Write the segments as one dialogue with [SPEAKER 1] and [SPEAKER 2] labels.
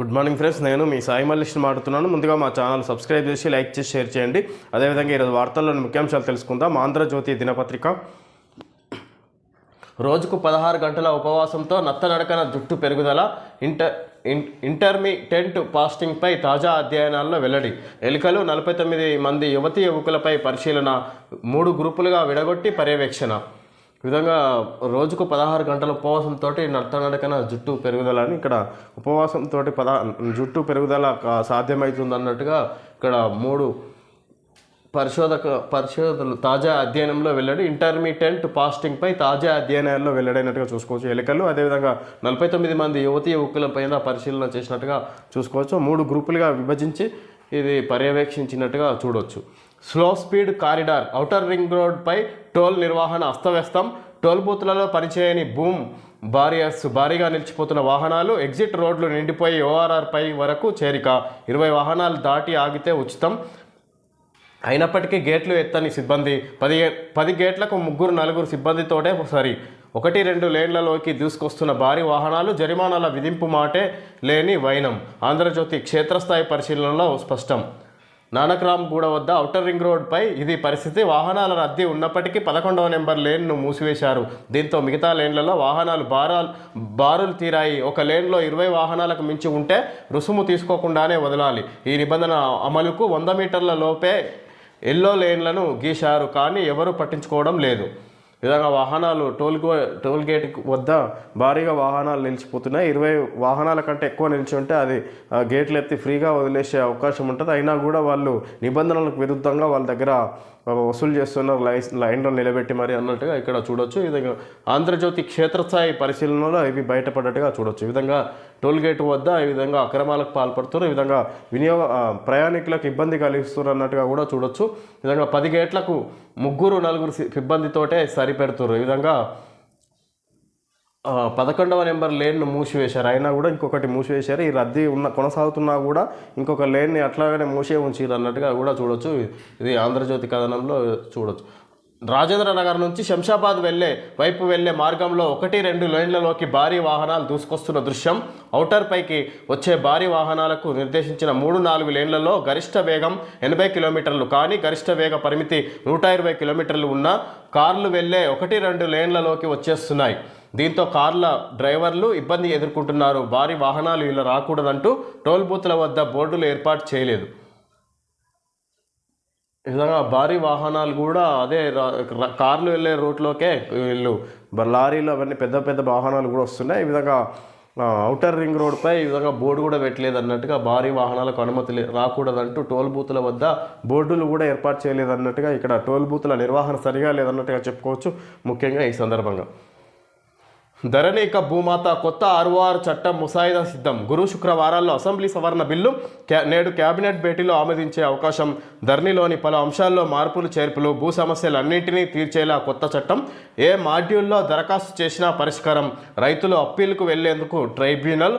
[SPEAKER 1] Good morning friends నేను మీ సాయి మల్లిష్ని మాట్లాడుతున్నాను. ముందుగా మా ఛానల్ సబ్స్క్రైబ్ చేసి లైక్ చేసి షేర్ చేయండి. అదేవిధంగా ఈరోజు వార్తల్లోని ముఖ్యాంశాలు తెలుసుకుందాం. ఆంధ్రజ్యోతి దినపత్రిక. రోజుకు పదహారు గంటల ఉపవాసంతో నత్తనడకన జుట్టు పెరుగుదల ఇంటర్ ఇంటర్మీటెంట్ ఫాస్టింగ్పై తాజా అధ్యయనాల్లో వెల్లడి. ఎలుకలు నలభై తొమ్మిది మంది యువతీ యువకులపై పరిశీలన మూడు గ్రూపులుగా విడగొట్టి పర్యవేక్షణ. ఈ విధంగా రోజుకు పదహారు గంటల ఉపవాసంతో నడకన జుట్టు పెరుగుదల అని ఇక్కడ ఉపవాసంతో పద జుట్టు పెరుగుదల కా- సాధ్యమవుతుంది అన్నట్టుగా ఇక్కడ మూడు పరిశోధక పరిశోధనలు తాజా అధ్యయనంలో వెల్లడి ఇంటర్మీడియట్ ఫాస్టింగ్పై తాజా అధ్యయనాల్లో వెల్లడైనట్టుగా చూసుకోవచ్చు. ఎలుకలు అదేవిధంగా నలభై తొమ్మిది మంది యువతీ యువకుల పైన పరిశీలన చేసినట్టుగా చూసుకోవచ్చు. మూడు గ్రూపులుగా విభజించి ఇది పర్యవేక్షించినట్టుగా చూడవచ్చు slow speed corridor outer ring రోడ్పై toll నిర్వహణ అస్తవ్యస్తం. టోల్ బూత్లలో పనిచేయని బూమ్ బారియర్స్ భారీగా నిలిచిపోతున్న వాహనాలు ఎగ్జిట్ రోడ్లు నిండిపోయి ఓఆర్ఆర్ పై వరకు చేరిక. ఇరవై వాహనాలు దాటి ఆగితే ఉచితం. అయినప్పటికీ గేట్లు ఎత్తని సిబ్బంది. పది పది గేట్లకు ముగ్గురు నలుగురు సిబ్బందితోటే సరి. ఒకటి రెండు లేన్లలోకి దూసుకొస్తున్న భారీ వాహనాలు జరిమానాల విధింపు మాటే లేని వైనం. ఆంధ్రజ్యోతి క్షేత్రస్థాయి పరిశీలనలో స్పష్టం. నానక్రామ్ గూడ వద్ద ఔటర్ రింగ్ రోడ్పై ఇది పరిస్థితి. వాహనాల రద్దీ ఉన్నప్పటికీ పదకొండవ నెంబర్ లేన్ను మూసివేశారు. దీంతో మిగతా లేన్లలో వాహనాలు బారాలు బారులు తీరాయి. ఒక లేన్లో ఇరవై వాహనాలకు మించి ఉంటే రుసుము తీసుకోకుండానే వదలాలి. ఈ నిబంధన అమలుకు వంద మీటర్ల లోపే ఎల్లో లేన్లను గీశారు కానీ ఎవరూ పట్టించుకోవడం లేదు. విధంగా వాహనాలు టోల్ టోల్ గేట్ వద్ద భారీగా వాహనాలు నిలిచిపోతున్నాయి. ఇరవై వాహనాల కంటే ఎక్కువ నిలిచి ఉంటే అది గేట్లు ఎత్తి ఫ్రీగా వదిలేసే అవకాశం ఉంటుంది. అయినా కూడా వాళ్ళు నిబంధనలకు విరుద్ధంగా వాళ్ళ దగ్గర వసూలు చేస్తున్నారు లైన్ లైన్లో నిలబెట్టి మరి అన్నట్టుగా ఇక్కడ చూడొచ్చు. ఈ విధంగా ఆంధ్రజ్యోతి క్షేత్రస్థాయి పరిశీలనలో ఇవి బయటపడ్డట్టుగా చూడొచ్చు. ఈ విధంగా టోల్ గేట్ వద్ద ఈ విధంగా అక్రమాలకు పాల్పడుతున్నారు ఈ విధంగా వినియోగ ప్రయాణికులకు ఇబ్బంది కలిగిస్తున్నారు అన్నట్టుగా కూడా చూడొచ్చు. ఈ విధంగా పది గేట్లకు ముగ్గురు నలుగురు సిబ్బందితోటే సరిపెడుతున్నారు. ఈ విధంగా పదకొండవ నెంబర్ లేన్ను మూసివేశారు. అయినా కూడా ఇంకొకటి మూసివేశారు. ఈ రద్దీ ఉన్న కొనసాగుతున్నా కూడా ఇంకొక లేన్ని అట్లాగనే మూసే ఉంచారు అన్నట్టుగా కూడా చూడొచ్చు. ఇది ఆంధ్రజ్యోతి కథనంలో చూడొచ్చు. రాజేంద్ర నగర్ నుంచి శంషాబాద్ వెళ్ళే వైపు వెళ్ళే మార్గంలో ఒకటి రెండు లైన్లలోకి భారీ వాహనాలు దూసుకొస్తున్న దృశ్యం. ఔటర్ పైకి వచ్చే భారీ వాహనాలకు నిర్దేశించిన మూడు నాలుగు లేన్లలో గరిష్ట వేగం ఎనభై కిలోమీటర్లు కానీ గరిష్ట వేగ పరిమితి నూట ఇరవై కిలోమీటర్లు ఉన్న కార్లు వెళ్ళే ఒకటి రెండు లేన్లలోకి వచ్చేస్తున్నాయి. దీంతో కార్ల డ్రైవర్లు ఇబ్బంది ఎదుర్కొంటున్నారు. భారీ వాహనాలు ఇలా రాకూడదంటూ టోల్ బూత్ల వద్ద బోర్డులు ఏర్పాటు చేయలేదు. విధంగా భారీ వాహనాలు కూడా అదే కార్లు వెళ్ళే రూట్లోకే వీళ్ళు లారీలు అవన్నీ పెద్ద పెద్ద వాహనాలు కూడా వస్తున్నాయి. ఈ విధంగా అవుటర్ ఔటర్ రింగ్ రోడ్పై ఈ విధంగా బోర్డు కూడా పెట్టలేదు అన్నట్టుగా భారీ వాహనాలకు అనుమతి రాకూడదంటూ టోల్ బూతుల వద్ద బోర్డులు కూడా ఏర్పాటు చేయలేదు అన్నట్టుగా ఇక్కడ టోల్ బూతుల నిర్వహణ సరిగా లేదన్నట్టుగా చెప్పుకోవచ్చు ముఖ్యంగా ఈ సందర్భంగా. ధరణిక భూమాత కొత్త ఆర్ఓఆర్ చట్టం ముసాయిదా సిద్ధం. గురు శుక్రవారాల్లో అసెంబ్లీ సవరణ బిల్లు క్యా- నేడు కేబినెట్ భేటీలో ఆమోదించే అవకాశం. ధరణిలోని పలు అంశాల్లో మార్పులు చేర్పులు భూ సమస్యలన్నింటినీ తీర్చేలా కొత్త చట్టం. ఏ మాడ్యూల్లో దరఖాస్తు చేసినా పరిష్కారం. రైతులు అప్పీలుకు వెళ్ళేందుకు ట్రైబ్యునల్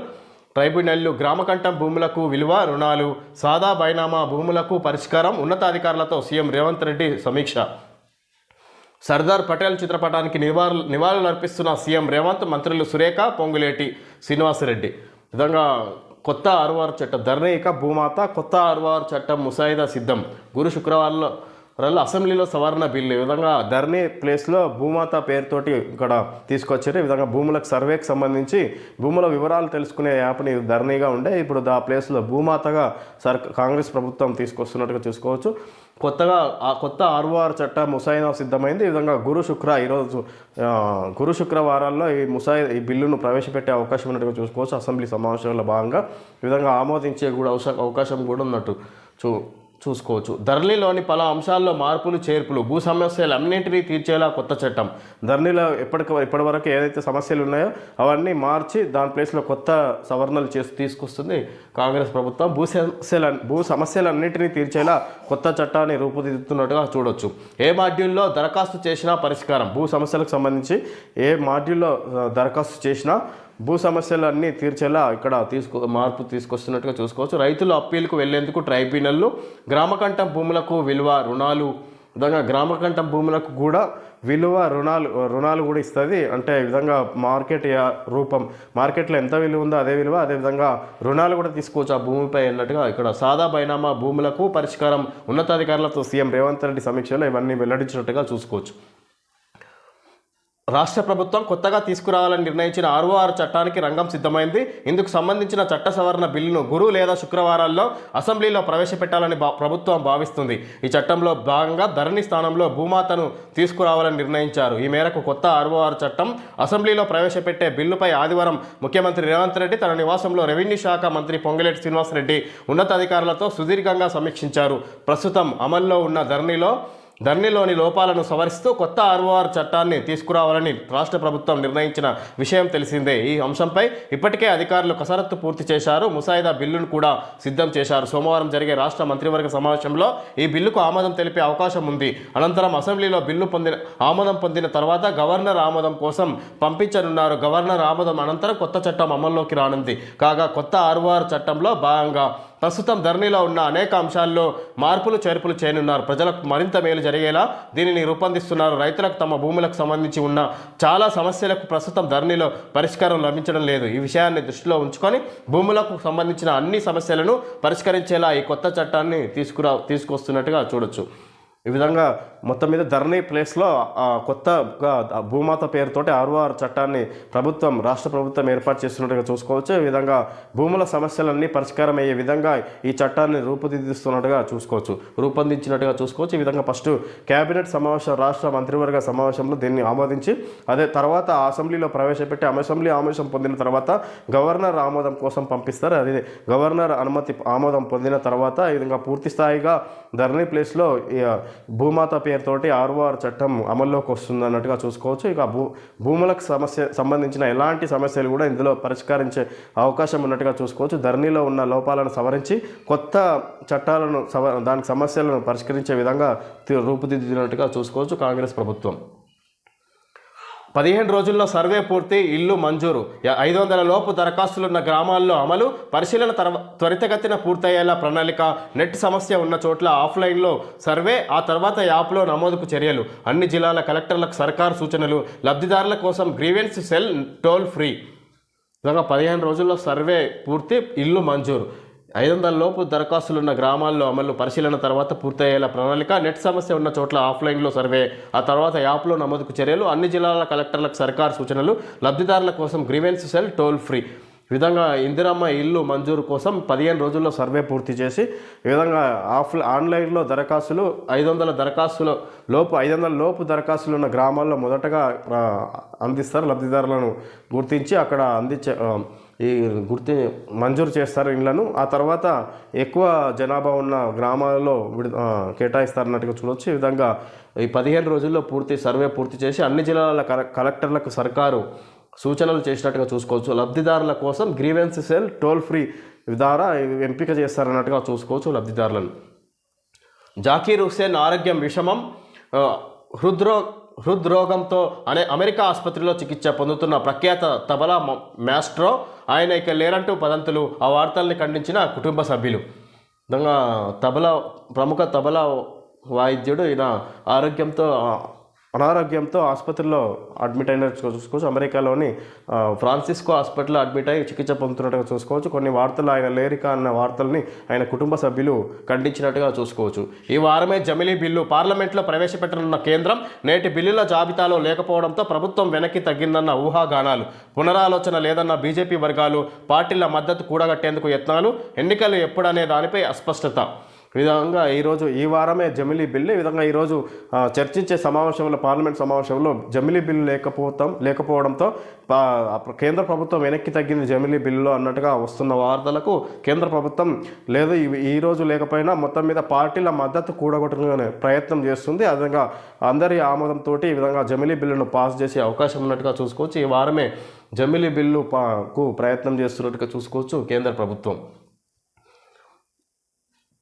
[SPEAKER 1] ట్రైబ్యునల్లు గ్రామకంఠం భూములకు విలువ రుణాలు సాదా బైనామా భూములకు పరిష్కారం ఉన్నతాధికారులతో సీఎం రేవంత్ రెడ్డి సమీక్ష. సర్దార్ పటేల్ చిత్రపటానికి నివాళులు నివాళులు అర్పిస్తున్న సీఎం రేవంత్ మంత్రులు సురేఖ పొంగులేటి శ్రీనివాసరెడ్డి. విధంగా కొత్త ఆరువారు చట్టం ధర్ణయిక భూమాత కొత్త ఆరువారు చట్టం ముసాయిదా సిద్ధం. గురు శుక్రవారంలో వరల్లో అసెంబ్లీలో సవరణ బిల్లు ఈ విధంగా ధర్నీ ప్లేస్లో భూమాత పేరుతోటి ఇక్కడ తీసుకొచ్చారు. ఈ విధంగా భూములకు సర్వేకి సంబంధించి భూముల వివరాలు తెలుసుకునే యాప్ని ధర్నీగా ఉండే ఇప్పుడు ఆ ప్లేస్లో భూమాతగా సర్ కాంగ్రెస్ ప్రభుత్వం తీసుకొస్తున్నట్టుగా చూసుకోవచ్చు. కొత్తగా ఆ కొత్త ఆర్ఓఆర్ చట్టం ముసాయిదా సిద్ధమైంది. ఈ విధంగా గురు శుక్ర ఈరోజు గురు శుక్రవారాల్లో ఈ ముసాయి ఈ బిల్లును ప్రవేశపెట్టే అవకాశం ఉన్నట్టుగా చూసుకోవచ్చు. అసెంబ్లీ సమావేశంలో భాగంగా ఈ విధంగా ఆమోదించే కూడా అవకాశం కూడా ఉన్నట్టు చూ చూసుకోవచ్చు. ధరణిలోని పలు అంశాల్లో మార్పులు చేర్పులు భూ సమస్యలు అన్నింటినీ తీర్చేలా కొత్త చట్టం. ధరణిలో ఎప్పటికి ఇప్పటివరకు ఏదైతే సమస్యలు ఉన్నాయో అవన్నీ మార్చి దాని ప్లేస్లో కొత్త సవరణలు చేసి తీసుకొస్తుంది కాంగ్రెస్ ప్రభుత్వం. భూ సమస్యల భూ సమస్యలన్నింటినీ తీర్చేలా కొత్త చట్టాన్ని రూపుదిద్దుతున్నట్టుగా చూడొచ్చు. ఏ మాడ్యూల్లో దరఖాస్తు చేసినా పరిష్కారం? భూ సమస్యలకు సంబంధించి ఏ మాడ్యూల్లో దరఖాస్తు చేసినా భూ సమస్యలన్నీ తీర్చేలా ఇక్కడ తీసుకో మార్పు తీసుకొస్తున్నట్టుగా చూసుకోవచ్చు. రైతులు అప్పీలకు వెళ్ళేందుకు ట్రైబ్యునల్లు గ్రామకంఠం భూములకు విలువ రుణాలు విధంగా గ్రామకంఠం భూములకు కూడా విలువ రుణాలు రుణాలు కూడా ఇస్తుంది. అంటే ఈ విధంగా మార్కెట్ రూపం మార్కెట్లో ఎంత విలువ ఉందో అదే విలువ అదేవిధంగా రుణాలు కూడా తీసుకోవచ్చు ఆ భూమిపై అన్నట్టుగా ఇక్కడ సాదా బైనామా భూములకు పరిష్కారం ఉన్నతాధికారులతో సీఎం రేవంత్ రెడ్డి సమీక్షలో ఇవన్నీ వెల్లడించినట్టుగా చూసుకోవచ్చు. రాష్ట్ర ప్రభుత్వం కొత్తగా తీసుకురావాలని నిర్ణయించిన ఆర్ఓఆర్ చట్టానికి రంగం సిద్ధమైంది. ఇందుకు సంబంధించిన చట్ట సవరణ బిల్లును గురు లేదా శుక్రవారాల్లో అసెంబ్లీలో ప్రవేశపెట్టాలని భా- ప్రభుత్వం భావిస్తుంది. ఈ చట్టంలో భాగంగా ధరణి స్థానంలో భూమాతను తీసుకురావాలని నిర్ణయించారు. ఈ మేరకు కొత్త ఆర్ఓఆర్ చట్టం అసెంబ్లీలో ప్రవేశపెట్టే బిల్లుపై ఆదివారం ముఖ్యమంత్రి రేవంత్ రెడ్డి తన నివాసంలో రెవెన్యూ శాఖ మంత్రి పొంగిలేటి శ్రీనివాసరెడ్డి ఉన్నతాధికారులతో సుదీర్ఘంగా సమీక్షించారు. ప్రస్తుతం అమల్లో ఉన్న ధరణిలో ధరణిలోని లోపాలను సవరిస్తూ కొత్త ఆర్ఓఆర్ చట్టాన్ని తీసుకురావాలని రాష్ట్ర ప్రభుత్వం నిర్ణయించిన విషయం తెలిసిందే. ఈ అంశంపై ఇప్పటికే అధికారులు కసరత్తు పూర్తి చేశారు. ముసాయిదా బిల్లును కూడా సిద్ధం చేశారు. సోమవారం జరిగే రాష్ట్ర మంత్రివర్గ సమావేశంలో ఈ బిల్లుకు ఆమోదం తెలిపే అవకాశం ఉంది. అనంతరం అసెంబ్లీలో బిల్లు పొందిన ఆమోదం పొందిన తర్వాత గవర్నర్ ఆమోదం కోసం పంపించనున్నారు. గవర్నర్ ఆమోదం అనంతరం కొత్త చట్టం అమల్లోకి రానుంది. కాగా కొత్త ఆర్ఓఆర్ చట్టంలో భాగంగా ప్రస్తుతం ధరణిలో ఉన్న అనేక అంశాల్లో మార్పులు చేర్పులు చేయనున్నారు. ప్రజలకు మరింత మేలు జరిగేలా దీనిని రూపొందిస్తున్నారు. రైతులకు తమ భూములకు సంబంధించి ఉన్న చాలా సమస్యలకు ప్రస్తుతం ధరణిలో పరిష్కారం లభించడం లేదు. ఈ విషయాన్ని దృష్టిలో ఉంచుకొని భూములకు సంబంధించిన అన్ని సమస్యలను పరిష్కరించేలా ఈ కొత్త చట్టాన్ని తీసుకురా తీసుకొస్తున్నట్టుగా చూడొచ్చు. ఈ విధంగా మొత్తం మీద ధరణి ప్లేస్లో కొత్త భూమాత పేరుతోటి ఆర్ఓఆర్ చట్టాన్ని ప్రభుత్వం రాష్ట్ర ప్రభుత్వం ఏర్పాటు చేస్తున్నట్టుగా చూసుకోవచ్చు. ఈ విధంగా భూముల సమస్యలన్నీ పరిష్కారం అయ్యే విధంగా ఈ చట్టాన్ని రూపుదిద్దుస్తున్నట్టుగా చూసుకోవచ్చు. రూపొందించినట్టుగా చూసుకోవచ్చు. ఈ విధంగా ఫస్ట్ కేబినెట్ సమావేశం రాష్ట్ర మంత్రివర్గ సమావేశంలో దీన్ని ఆమోదించి అదే తర్వాత అసెంబ్లీలో ప్రవేశపెట్టి అసెంబ్లీ ఆమోదం పొందిన తర్వాత గవర్నర్ ఆమోదం కోసం పంపిస్తారు. అది గవర్నర్ అనుమతి ఆమోదం పొందిన తర్వాత ఈ విధంగా పూర్తి స్థాయిగా ధరణి ప్లేస్లో భూమాత పేరు పేరుతోటి ఆర్ఓఆర్ చట్టం అమల్లోకి వస్తుంది అన్నట్టుగా చూసుకోవచ్చు. ఇక భూ భూములకు సమస్య సంబంధించిన ఎలాంటి సమస్యలు కూడా ఇందులో పరిష్కరించే అవకాశం ఉన్నట్టుగా చూసుకోవచ్చు. ధరణిలో ఉన్న లోపాలను సవరించి కొత్త చట్టాలను సవ దానికి సమస్యలను పరిష్కరించే విధంగా రూపుదిద్దినట్టుగా చూసుకోవచ్చు కాంగ్రెస్ ప్రభుత్వం. పదిహేను రోజుల్లో సర్వే పూర్తి ఇల్లు మంజూరు. ఐదు వందల లోపు దరఖాస్తులున్న గ్రామాల్లో అమలు పరిశీలన తర్వా త్వరితగతిన పూర్తయ్యేలా ప్రణాళిక నెట్ సమస్య ఉన్న చోట్ల ఆఫ్లైన్లో సర్వే ఆ తర్వాత యాప్లో నమోదుకు చర్యలు. అన్ని జిల్లాల కలెక్టర్లకు సర్కారు సూచనలు. లబ్ధిదారుల కోసం గ్రీవెన్స్ సెల్ టోల్ ఫ్రీ. విధంగా పదిహేను రోజుల్లో సర్వే పూర్తి ఇల్లు మంజూరు. ఐదు వందల లోపు దరఖాస్తులున్న గ్రామాల్లో అమలు పరిశీలన తర్వాత పూర్తయ్యేలా ప్రణాళిక. నెట్ సమస్య ఉన్న చోట్ల ఆఫ్లైన్లో సర్వే ఆ తర్వాత యాప్లో నమోదుకు చర్యలు. అన్ని జిల్లాల కలెక్టర్లకు సర్కార్ సూచనలు. లబ్ధిదారుల కోసం గ్రీవెన్స్ సెల్ టోల్ ఫ్రీ. విధంగా ఇందిరమ్మ ఇల్లు మంజూరు కోసం పదిహేను రోజుల్లో సర్వే పూర్తి చేసి ఈ విధంగా ఆఫ్ ఆన్లైన్లో దరఖాస్తులు ఐదు వందల దరఖాస్తుల లోపు ఐదు వందల లోపు దరఖాస్తులు ఉన్న గ్రామాల్లో మొదటగా అందిస్తారు లబ్ధిదారులను గుర్తించి అక్కడ అందించే ఈ గుర్తి మంజూరు చేస్తారు ఇండ్లను. ఆ తర్వాత ఎక్కువ జనాభా ఉన్న గ్రామాలలో విడు కేటాయిస్తారన్నట్టుగా చూడవచ్చు ఈ విధంగా ఈ పదిహేను రోజుల్లో పూర్తి సర్వే పూర్తి చేసి అన్ని జిల్లాల కల- కలెక్టర్లకు సర్కారు సూచనలు చేసినట్టుగా చూసుకోవచ్చు. లబ్ధిదారుల కోసం గ్రీవెన్స్ సెల్ టోల్ ఫ్రీ ద్వారా ఎంపిక చేస్తారన్నట్టుగా చూసుకోవచ్చు లబ్ధిదారులను. జాకీర్ హుస్సేన్ ఆరోగ్యం విషమం ఆ, హృద్రో హృద్రోగంతో అనే అమెరికా ఆసుపత్రిలో చికిత్స పొందుతున్న ప్రఖ్యాత తబలా మ్యాస్ట్రో మాస్ట్రో ఆయన ఇక లేరంటూ పదంతులు ఆ వార్తల్ని ఖండించిన కుటుంబ సభ్యులు. తబలా ప్రముఖ తబలా వాయిద్యుడు ఈయన ఆరోగ్యంతో అనారోగ్యంతో ఆసుపత్రిలో అడ్మిట్ అయిన చూసుకోవచ్చు. అమెరికాలోని ఫ్రాన్సిస్కో హాస్పిటల్లో అడ్మిట్ అయ్యి చికిత్స పొందుతున్నట్టుగా చూసుకోవచ్చు. కొన్ని వార్తలు ఆయన లేరిక అన్న వార్తల్ని ఆయన కుటుంబ సభ్యులు ఖండించినట్టుగా చూసుకోవచ్చు. ఈ వారమే జమిలీ బిల్లు పార్లమెంట్లో ప్రవేశపెట్టనున్న కేంద్రం నేటి బిల్లుల జాబితాలో లేకపోవడంతో ప్రభుత్వం వెనక్కి తగ్గిందన్న ఊహాగానాలు. పునరాలోచన లేదన్న బీజేపీ వర్గాలు పార్టీల మద్దతు కూడగట్టేందుకు యత్నాలు. ఎన్నికలు ఎప్పుడనే దానిపై అస్పష్టత. విధంగా ఈరోజు ఈ వారమే జమిలీ బిల్లు ఈ విధంగా ఈరోజు చర్చించే సమావేశంలో పార్లమెంట్ సమావేశంలో జమిలీ బిల్లు లేకపోతాం లేకపోవడంతో పా- కేంద్ర ప్రభుత్వం వెనక్కి తగ్గింది జమిలీ బిల్లులో అన్నట్టుగా వస్తున్న వార్తలకు కేంద్ర ప్రభుత్వం లేదు ఈరోజు ఈ రోజు లేకపోయినా మొత్తం మీద పార్టీల మద్దతు కూడగొట్టుకునే ప్రయత్నం చేస్తుంది. అదేవిధంగా అందరి ఆమోదంతో ఈ విధంగా జమిలీ బిల్లును పాస్ చేసే అవకాశం ఉన్నట్టుగా చూసుకోవచ్చు. ఈ వారమే జమిలీ బిల్లు పా- కు ప్రయత్నం చేస్తున్నట్టుగా చూసుకోవచ్చు కేంద్ర ప్రభుత్వం.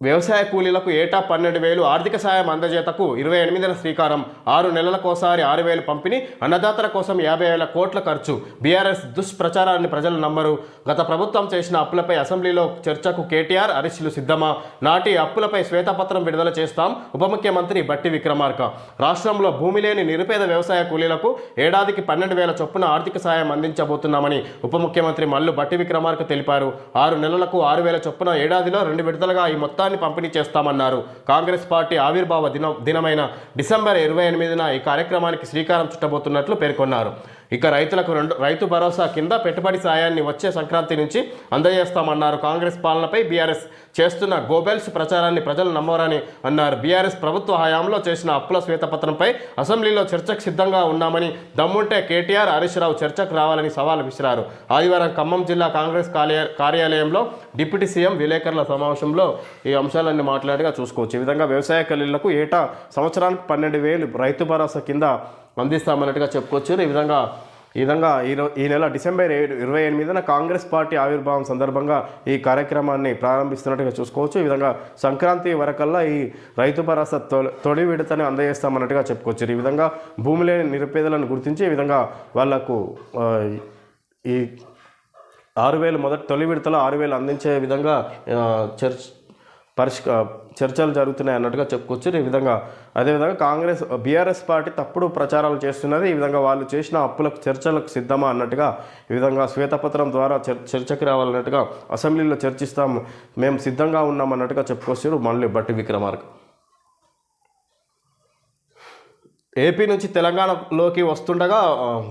[SPEAKER 1] వ్యవసాయ కూలీలకు ఏటా పన్నెండు వేలు ఆర్థిక సాయం అందజేతకు ఇరవై ఎనిమిదిన శ్రీకారం ఆరు నెలలకోసారి ఆరు వేలు పంపిణీ అన్నదాతల కోసం యాభై వేల కోట్ల ఖర్చు. బీఆర్ఎస్ దుష్ప్రచారాన్ని ప్రజలు నమ్మరు. గత ప్రభుత్వం చేసిన అప్పులపై అసెంబ్లీలో చర్చకు కేటీఆర్ అరిస్టులు సిద్ధమా? నాటి అప్పులపై శ్వేతపత్రం విడుదల చేస్తాం ఉప ముఖ్యమంత్రి బట్టి విక్రమార్క. రాష్ట్రంలో భూమి లేని నిరుపేద వ్యవసాయ కూలీలకు ఏడాదికి పన్నెండు వేల చొప్పున ఆర్థిక సాయం అందించబోతున్నామని ఉప ముఖ్యమంత్రి మల్లు బట్టి విక్రమార్క తెలిపారు. ఆరు నెలలకు ఆరు వేల చొప్పున ఏడాదిలో రెండు విడతలుగా ఈ మొత్తాన్ని పంపిణీ చేస్తామన్నారు. కాంగ్రెస్ పార్టీ ఆవిర్భావ దినం దినమైన డిసెంబర్ ఇరవై ఎనిమిదిన ఈ కార్యక్రమానికి శ్రీకారం చుట్టబోతున్నట్లు పేర్కొన్నారు. ఇక రైతులకు రెండు రైతు భరోసా కింద పెట్టుబడి సాయాన్ని వచ్చే సంక్రాంతి నుంచి అందజేస్తామన్నారు కాంగ్రెస్ పాలనపై బీఆర్ఎస్ చేస్తున్న గోబెల్స్ ప్రచారాన్ని ప్రజలు నమ్మరని అన్నారు. బీఆర్ఎస్ ప్రభుత్వ హయాంలో చేసిన అప్పుల శ్వేతపత్రంపై అసెంబ్లీలో చర్చకు సిద్ధంగా ఉన్నామని దమ్ముంటే కేటీఆర్ హరీష్ రావు చర్చకు రావాలని సవాల్ విసిరారు. ఆదివారం ఖమ్మం జిల్లా కాంగ్రెస్ కార్య కార్యాలయంలో డిప్యూటీ సీఎం విలేకరుల సమావేశంలో ఈ అంశాలన్నీ మాట్లాడిగా చూసుకోవచ్చు. ఈ విధంగా వ్యవసాయ కల్లీలకు ఏటా సంవత్సరానికి పన్నెండు వేలు రైతు భరోసా కింద అందిస్తామన్నట్టుగా చెప్పుకోవచ్చు ఈ విధంగా ఈ విధంగా ఈ ఈ నెల డిసెంబర్ ఏడు ఇరవై ఎనిమిదిన కాంగ్రెస్ పార్టీ ఆవిర్భావం సందర్భంగా ఈ కార్యక్రమాన్ని ప్రారంభిస్తున్నట్టుగా చూసుకోవచ్చు. ఈ విధంగా సంక్రాంతి వరకల్లా ఈ రైతు భరోసా తొలి తొలి విడతని అందజేస్తామన్నట్టుగా చెప్పుకోవచ్చు ఈ విధంగా భూమి లేని నిరుపేదలను గుర్తించి ఈ విధంగా వాళ్ళకు ఈ ఆరు వేలు మొదటి తొలి విడతలో ఆరు వేలు అందించే విధంగా చర్చ చర్చ్ పరిష్క చర్చలు జరుగుతున్నాయి అన్నట్టుగా చెప్పుకోవచ్చు. ఈ విధంగా అదేవిధంగా కాంగ్రెస్ బీఆర్ఎస్ పార్టీ తప్పుడు ప్రచారాలు చేస్తున్నది. ఈ విధంగా వాళ్ళు చేసిన అప్పులకు చర్చలకు సిద్ధమా అన్నట్టుగా ఈ విధంగా శ్వేతపత్రం ద్వారా చర్ చర్చకి రావాలన్నట్టుగా అసెంబ్లీలో చర్చిస్తాం మేము సిద్ధంగా ఉన్నాం అన్నట్టుగా చెప్పుకొచ్చారు మళ్ళీ బట్టి విక్రమార్క. ఏపీ నుంచి తెలంగాణలోకి వస్తుండగా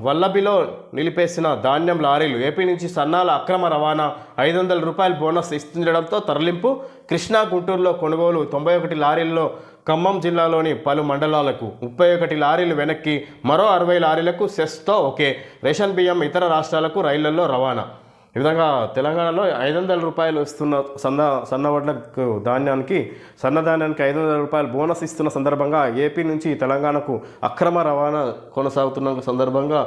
[SPEAKER 1] వల్లభిలో నిలిపేసిన ధాన్యం లారీలు ఏపీ నుంచి సన్నాల అక్రమ రవాణా ఐదు వందల రూపాయల బోనస్ ఇస్తుండడంతో తరలింపు. కృష్ణా గుంటూరులో కొనుగోలు తొంభై ఒకటి లారీల్లో ఖమ్మం జిల్లాలోని పలు మండలాలకు ముప్పై ఒకటి లారీలు వెనక్కి మరో అరవై లారీలకు సెస్తో ఒకే రేషన్ బియ్యం ఇతర రాష్ట్రాలకు రైళ్ళలో రవాణా. ఈ విధంగా తెలంగాణలో ఐదు వందల రూపాయలు ఇస్తున్న సన్న సన్నవడ్లకు ధాన్యానికి సన్నధాన్యానికి ఐదు వందల రూపాయలు బోనస్ ఇస్తున్న సందర్భంగా ఏపీ నుంచి తెలంగాణకు అక్రమ రవాణా కొనసాగుతున్న సందర్భంగా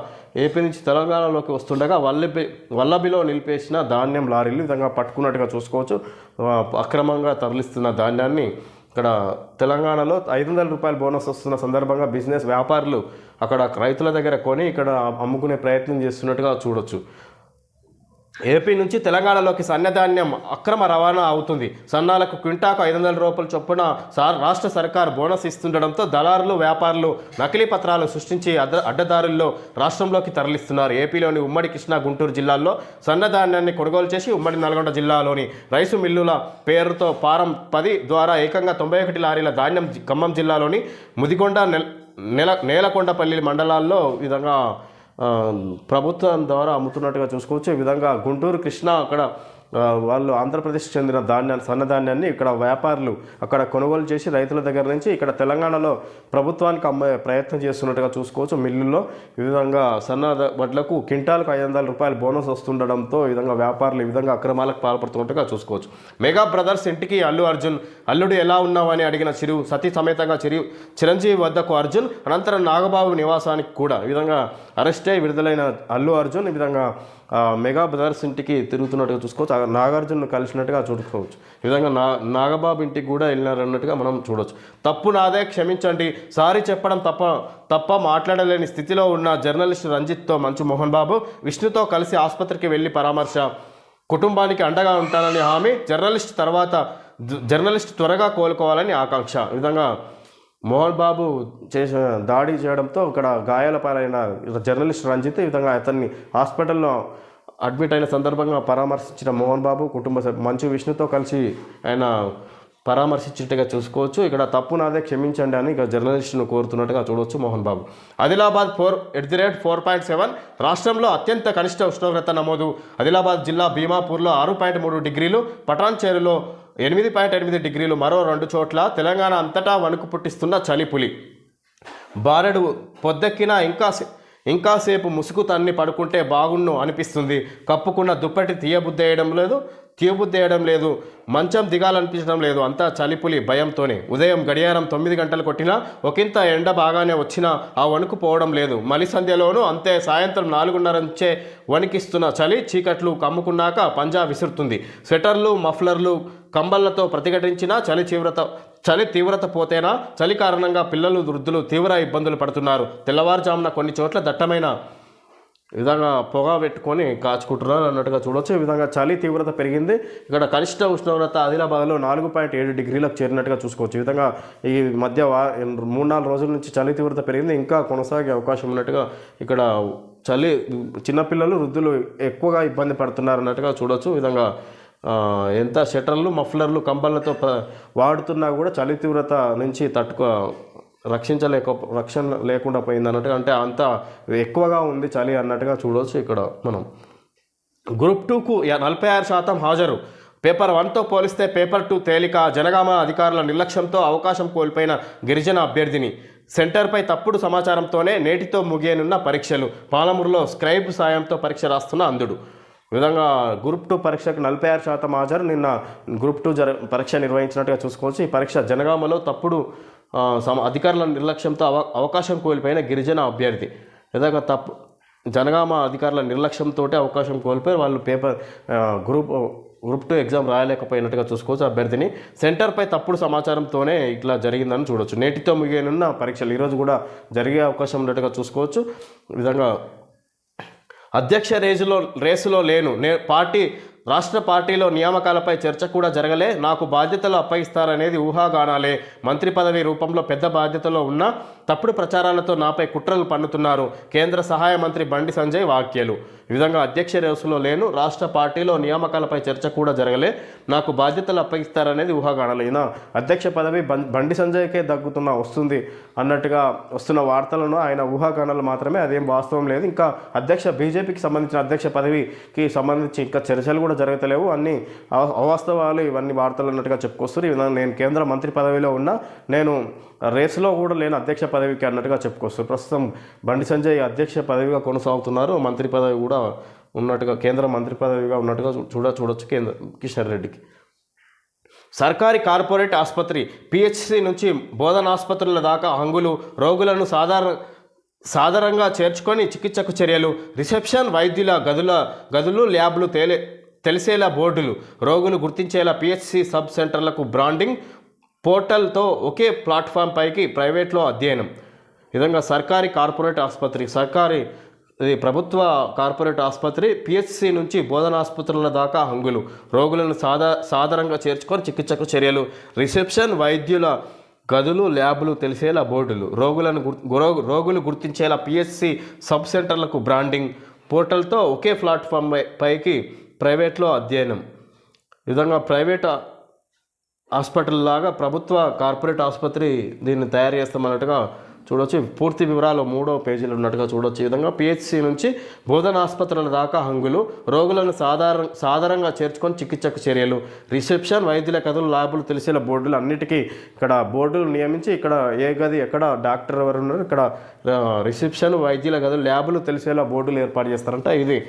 [SPEAKER 1] ఏపీ నుంచి తెలంగాణలోకి వస్తుండగా వల్లబి వల్లభిలో నిలిపేసిన ధాన్యం లారీలు విధంగా పట్టుకున్నట్టుగా చూసుకోవచ్చు. అక్రమంగా తరలిస్తున్న ధాన్యాన్ని ఇక్కడ తెలంగాణలో ఐదు వందల రూపాయల బోనస్ వస్తున్న సందర్భంగా బిజినెస్ వ్యాపారులు అక్కడ రైతుల దగ్గర కొని ఇక్కడ అమ్ముకునే ప్రయత్నం చేస్తున్నట్టుగా చూడొచ్చు. ఏపీ నుంచి తెలంగాణలోకి సన్నధాన్యం అక్రమ రవాణా అవుతుంది. సన్నాలకు క్వింటాకు ఐదు వందల రూపాయల చొప్పున సార్ రాష్ట్ర సర్కార్ బోనస్ ఇస్తుండడంతో దళారులు వ్యాపారులు నకిలీ పత్రాలు సృష్టించి అడ్డ అడ్డదారుల్లో రాష్ట్రంలోకి తరలిస్తున్నారు. ఏపీలోని ఉమ్మడి కృష్ణా గుంటూరు జిల్లాల్లో సన్నధాన్యాన్ని కొనుగోలు చేసి ఉమ్మడి నల్గొండ జిల్లాలోని రైసు మిల్లుల పేరుతో పారం పది ద్వారా ఏకంగా తొంభై ఒకటి లారీల ధాన్యం ఖమ్మం జిల్లాలోని ముదిగొండ నెల నెల నేలకొండపల్లి మండలాల్లో విధంగా ప్రభుత్వం ద్వారా అమ్ముతున్నట్టుగా చూసుకోవచ్చు. ఈ విధంగా గుంటూరు కృష్ణ అక్కడ వాళ్ళు ఆంధ్రప్రదేశ్ చెందిన ధాన్యాన్ని సన్నధాన్యాన్ని ఇక్కడ వ్యాపారులు అక్కడ కొనుగోలు చేసి రైతుల దగ్గర నుంచి ఇక్కడ తెలంగాణలో ప్రభుత్వానికి అమ్మే ప్రయత్నం చేస్తున్నట్టుగా చూసుకోవచ్చు. మిల్లుల్లో ఈ విధంగా సన్న వడ్లకు క్వింటాలకు ఐదు వందల రూపాయలు బోనస్ వస్తుండడంతో ఈ విధంగా వ్యాపారులు ఈ విధంగా అక్రమాలకు పాల్పడుతున్నట్టుగా చూసుకోవచ్చు. మెగా బ్రదర్స్ ఇంటికి అల్లు అర్జున్ అల్లుడు ఎలా ఉన్నావని అడిగిన చిరు సతీ సమేతంగా చిరు చిరంజీవి వద్దకు అర్జున్ అనంతరం నాగబాబు నివాసానికి కూడా ఈ విధంగా అరెస్టే విడుదలైన అల్లు అర్జున్ ఈ విధంగా మెగా బ్రదర్స్ ఇంటికి తిరుగుతున్నట్టుగా చూసుకోవచ్చు. ఆ కలిసినట్టుగా చూసుకోవచ్చు. ఈ విధంగా నా నాగబాబు ఇంటికి కూడా వెళ్ళినారన్నట్టుగా మనం చూడవచ్చు తప్పు నాదే క్షమించండి. సారీ చెప్పడం తప్ప తప్ప మాట్లాడలేని స్థితిలో ఉన్న జర్నలిస్ట్ రంజిత్తో మంచు మోహన్ బాబు విష్ణుతో కలిసి ఆసుపత్రికి వెళ్ళి పరామర్శ కుటుంబానికి అండగా ఉంటానని హామీ జర్నలిస్ట్ తర్వాత జర్నలిస్ట్ త్వరగా కోలుకోవాలని ఆకాంక్ష. ఈ విధంగా మోహన్ బాబు చేసిన దాడి చేయడంతో ఇక్కడ గాయాల పాలైన జర్నలిస్ట్ రంజిత్ ఈ విధంగా అతన్ని హాస్పిటల్లో అడ్మిట్ అయిన సందర్భంగా పరామర్శించిన మోహన్ బాబు కుటుంబ సభ్యు మంచు విష్ణుతో కలిసి ఆయన పరామర్శించినట్టుగా చూసుకోవచ్చు. ఇక్కడ తప్పు నాదే క్షమించండి అని ఇక జర్నలిస్టును కోరుతున్నట్టుగా చూడవచ్చు Mohan Babu. Adilabad four at the rate four point seven రాష్ట్రంలో అత్యంత కనిష్ట ఉష్ణోగ్రత నమోదు. ఆదిలాబాద్ జిల్లా భీమాపూర్లో ఆరు పాయింట్ మూడు డిగ్రీలు పటాన్చేరులో ఎనిమిది పాయింట్ ఎనిమిది డిగ్రీలు మరో రెండు చోట్ల తెలంగాణ అంతటా వణుకు పుట్టిస్తున్న చలిపులి బారెడు పొద్దెక్కినా ఇంకా ఇంకాసేపు ముసుగు తన్ని పడుకుంటే బాగుండు అనిపిస్తుంది. కప్పుకున్న దుప్పటి తీయబుద్దేయడం లేదు తీయబుద్దేయడం లేదు మంచం దిగాలనిపించడం లేదు. అంతా చలిపులి భయంతోనే. ఉదయం గడియారం తొమ్మిది గంటలు కొట్టినా ఒకంత ఎండ బాగానే వచ్చినా ఆ వణుకు పోవడం లేదు. మలి సంధ్యలోనూ అంతే సాయంత్రం నాలుగున్నర నుంచే వణికిస్తున్న చలి చీకట్లు కమ్ముకున్నాక పంజా విసురుతుంది. స్వెటర్లు మఫ్లర్లు కంబళ్ళతో ప్రతిఘటించినా చలి తీవ్రత చలి తీవ్రత పోతేనా? చలి కారణంగా పిల్లలు వృద్ధులు తీవ్ర ఇబ్బందులు పడుతున్నారు. తెల్లవారుజామున కొన్ని చోట్ల దట్టమైన విధంగా పొగ పెట్టుకొని కాచుకుంటున్నారు అన్నట్టుగా చూడవచ్చు ఈ విధంగా చలి తీవ్రత పెరిగింది. ఇక్కడ కనిష్ట ఉష్ణోగ్రత ఆదిలాబాద్లో నాలుగు పాయింట్ ఏడు డిగ్రీలకు చేరినట్టుగా చూసుకోవచ్చు. ఈ విధంగా ఈ మధ్య వా మూడు నాలుగు రోజుల నుంచి చలి తీవ్రత పెరిగింది. ఇంకా కొనసాగే అవకాశం ఉన్నట్టుగా ఇక్కడ చలి చిన్నపిల్లలు వృద్ధులు ఎక్కువగా ఇబ్బంది పడుతున్నారు అన్నట్టుగా చూడవచ్చు విధంగా ఎంత షటర్లు మఫ్లర్లు కంబళ్ళతో వాడుతున్నా కూడా చలి తీవ్రత నుంచి తట్టుకో రక్షించలేక రక్షణ లేకుండా పోయింది అన్నట్టుగా అంటే అంత ఎక్కువగా ఉంది చలి అన్నట్టుగా చూడవచ్చు ఇక్కడ మనం. గ్రూప్ టూకు నలభై ఆరు శాతం హాజరు. పేపర్ వన్తో పోలిస్తే పేపర్ టూ తేలిక జనగామ అధికారుల నిర్లక్ష్యంతో అవకాశం కోల్పోయిన గిరిజన అభ్యర్థిని. సెంటర్పై తప్పుడు సమాచారంతోనే నేటితో ముగియనున్న పరీక్షలు. పాలమూరులో స్క్రైబ్ సాయంతో పరీక్ష రాస్తున్న అంధుడు. విధంగా గ్రూప్ టూ పరీక్షకు నలభై ఆరు శాతం హాజరు. నిన్న గ్రూప్ టూ జర పరీక్ష నిర్వహించినట్టుగా చూసుకోవచ్చు. ఈ పరీక్ష జనగామలో తప్పుడు సమ అధికారుల నిర్లక్ష్యంతో అవ అవకాశం కోల్పోయిన గిరిజన అభ్యర్థి. విధంగా తప్పు జనగామ అధికారుల నిర్లక్ష్యంతో అవకాశం కోల్పోయి వాళ్ళు paper group group two exam రాయలేకపోయినట్టుగా చూసుకోవచ్చు అభ్యర్థిని. సెంటర్పై తప్పుడు సమాచారంతోనే ఇట్లా జరిగిందని చూడొచ్చు. నేటితో ముగియనున్న పరీక్షలు ఈరోజు కూడా జరిగే అవకాశం ఉన్నట్టుగా చూసుకోవచ్చు. విధంగా అధ్యక్ష రేసులో రేసులో లేను. నే పార్టీ రాష్ట్ర పార్టీలో నియామకాలపై చర్చ కూడా జరగలే. నాకు బాధ్యతలు అప్పగిస్తారనేది ఊహాగానాలే. మంత్రి పదవి రూపంలో పెద్ద బాధ్యతలో ఉన్న తప్పుడు ప్రచారాలతో నాపై కుట్రలు పన్నుతున్నారు. కేంద్ర సహాయ మంత్రి బండి సంజయ్ వాక్యలు ఈ విధంగా అధ్యక్ష రేసులో లేను. రాష్ట్ర పార్టీలో నియామకాలపై చర్చ కూడా జరగలే. నాకు బాధ్యతలు అప్పగిస్తారనేది ఊహాగానలేనా అధ్యక్ష పదవి బం- బండి సంజయ్కే దగ్గుతున్న వస్తుంది అన్నట్టుగా వస్తున్న వార్తలను ఆయన ఊహాగానాలు మాత్రమే. అదేం వాస్తవం లేదు. ఇంకా అధ్యక్ష బీజేపీకి సంబంధించిన అధ్యక్ష పదవికి సంబంధించి ఇంకా చర్చలు కూడా జరగతలేవు. అన్ని అవాస్తవాలు ఇవన్నీ వార్తలు అన్నట్టుగా చెప్పుకొస్తారు. ఈ విధంగా నేను కేంద్ర మంత్రి పదవిలో ఉన్నా నేను రేసులో కూడా లేని అధ్యక్ష పదవికి అన్నట్టుగా చెప్పుకొస్తారు. ప్రస్తుతం బండి సంజయ్ అధ్యక్ష పదవిగా కొనసాగుతున్నారు. మంత్రి పదవి కూడా ఉన్నట్టుగా కేంద్ర మంత్రి పదవిగా ఉన్నట్టుగా చూడ చూడొచ్చు కేంద్ర కిషన్ రెడ్డికి. సర్కారీ కార్పొరేట్ ఆసుపత్రి పిహెచ్సి నుంచి బోధన ఆసుపత్రుల దాకా హంగులు రోగులను సాధారణ సాధారణంగా చేర్చుకొని చికిత్సకు చర్యలు. రిసెప్షన్ వైద్యుల గదుల గదులు ల్యాబ్లు తేలే తెలిసేలా బోర్డులు రోగులు గుర్తించేలా పిహెచ్సి సబ్ సెంటర్లకు బ్రాండింగ్ పోర్టల్తో ఒకే ప్లాట్ఫామ్ పైకి ప్రైవేట్లో అధ్యయనం. విధంగా సర్కారీ కార్పొరేట్ ఆసుపత్రి సర్కారీ ఇది ప్రభుత్వ కార్పొరేట్ ఆసుపత్రి పిహెచ్సి నుంచి బోధన ఆసుపత్రుల దాకా హంగులు. రోగులను సాదా సాధారణంగా చేర్చుకొని చికిత్సకు చర్యలు. రిసెప్షన్ వైద్యుల గదులు ల్యాబులు తెలిసేలా బోర్డులు. రోగులను రోగులు గుర్తించేలా పిహెచ్సి సబ్ సెంటర్లకు బ్రాండింగ్ పోర్టల్తో ఒకే ప్లాట్ఫామ్ పైకి ప్రైవేట్లో అధ్యయనం. ఈ విధంగా ప్రైవేట్ హాస్పిటల్ లాగా ప్రభుత్వ కార్పొరేట్ ఆసుపత్రి దీన్ని తయారు చేస్తామన్నట్టుగా చూడొచ్చు. పూర్తి వివరాలు మూడో పేజీలో ఉన్నట్టుగా చూడొచ్చు. ఈ విధంగా పిహెచ్సి నుంచి బోధన ఆసుపత్రుల దాకా హంగులు రోగులను సాధారణ సాధారణంగా చేర్చుకొని చికిత్సకు చర్యలు. రిసెప్షన్ వైద్యుల కథలు ల్యాబులు తెలిసేలా బోర్డులు అన్నిటికీ ఇక్కడ బోర్డులు నియమించి ఇక్కడ ఏ గది ఎక్కడ డాక్టర్ ఎవరు ఉన్నారు ఇక్కడ రిసెప్షన్ వైద్యుల గదులు ల్యాబులు తెలిసేలా బోర్డులు ఏర్పాటు చేస్తారంట. ఇది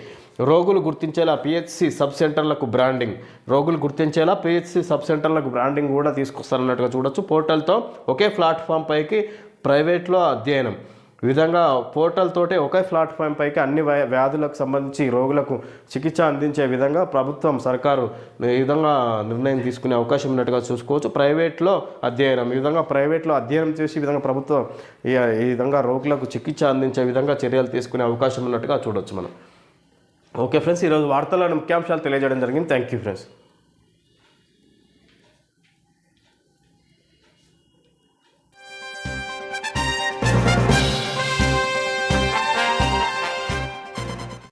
[SPEAKER 1] రోగులు గుర్తించేలా పిహెచ్సి సబ్ సెంటర్లకు బ్రాండింగ్. రోగులు గుర్తించేలా పిహెచ్సి సబ్ సెంటర్లకు బ్రాండింగ్ కూడా తీసుకొస్తారన్నట్టుగా చూడొచ్చు. పోర్టల్తో ఒకే ప్లాట్ఫామ్ పైకి ప్రైవేట్లో అధ్యయనం. ఈ విధంగా పోర్టల్ తోటే ఒకే ప్లాట్ఫామ్ పైకి అన్ని వ్యాధులకు సంబంధించి రోగులకు చికిత్స అందించే విధంగా ప్రభుత్వం సర్కారు ఈ విధంగా నిర్ణయం తీసుకునే అవకాశం ఉన్నట్టుగా చూసుకోవచ్చు. ప్రైవేట్లో అధ్యయనం. ఈ విధంగా ప్రైవేట్లో అధ్యయనం చేసి ఈ విధంగా ప్రభుత్వం ఈ విధంగా రోగులకు చికిత్స అందించే విధంగా చర్యలు తీసుకునే అవకాశం ఉన్నట్టుగా చూడొచ్చు మనం. ఓకే ఫ్రెండ్స్ ఈరోజు వార్తల్లోని ముఖ్యాంశాలు తెలియజేయడం జరిగింది. Thank you friends.